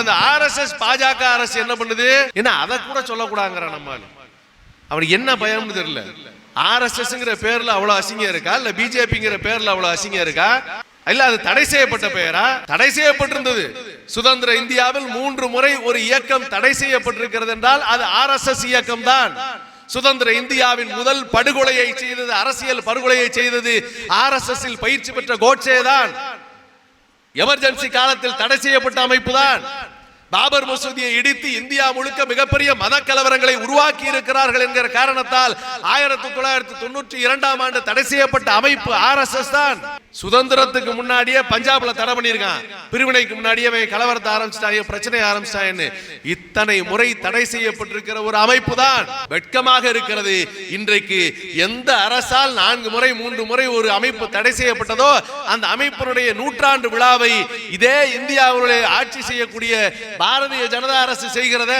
அந்த ஆர்எஸ்எஸ் பாஜக அரசு என்ன பண்ணுது? என்ன அதை கூட சொல்லக்கூடாங்கிற நம்ம அவனுக்கு என்ன பயம்னு தெரியல. ஆர்எஸ்எஸ்ங்கிற பேர்ல அவ்வளவு அசிங்கம் இருக்கா? இல்ல பிஜேபிங்கிற பேர்ல அவ்வளவு அசிங்கம் இருக்கா? இல்ல அது தடை செய்யப்பட்ட பெயரா? தடை செய்யப்பட்டிருந்தது. சுதந்திர இந்தியாவில் மூன்று முறை ஒரு இயக்கம் தடை செய்யப்பட்டிருக்கிறது என்றால் அது ஆர்எஸ்எஸ் இயக்கம் தான் சுதந்திர இந்தியாவின் முதல் படுகொலையை செய்தது அரசியல் படுகொலையை செய்தது ஆர்எஸ்எஸ் பயிற்சி பெற்ற கோட்சே தான் எமர்ஜென்சி காலத்தில் தடை செய்யப்பட்ட அமைப்பு தான் பாபர் மசூதியை இடித்து இந்தியா முழுக்க மிகப்பெரிய மத கலவரங்களை உருவாக்கி இருக்கிறார்கள் என்கிற காரணத்தால் ஆயிரத்தி தொள்ளாயிரத்தி தொண்ணூற்றி இரண்டாம் ஆண்டு தடை செய்யப்பட்ட அமைப்பு ஆர்எஸ்எஸ் தான். சுதந்திரத்துக்கு முன்னாடியே பஞ்சாப்ல தடை பண்ணியிருக்கான். பிரிவினைக்கு முன்னாடியே அவன் கலவரத்தை ஆரம்பிச்சிட்டாங்க பிரச்சனை ஆரம்பிச்சிட்டான்னு. இத்தனை முறை தடை செய்யப்பட்டிருக்கிற ஒரு அமைப்பு தான் வெட்கமாக இருக்கிறது. இன்றைக்கு எந்த அரசால் நான்கு முறை மூன்று முறை ஒரு அமைப்பு தடை செய்யப்பட்டதோ அந்த அமைப்பினுடைய நூற்றாண்டு விழாவை இதே இந்தியாவுடைய ஆட்சி செய்யக்கூடிய பாரதிய ஜனதா அரசு செய்கிறத.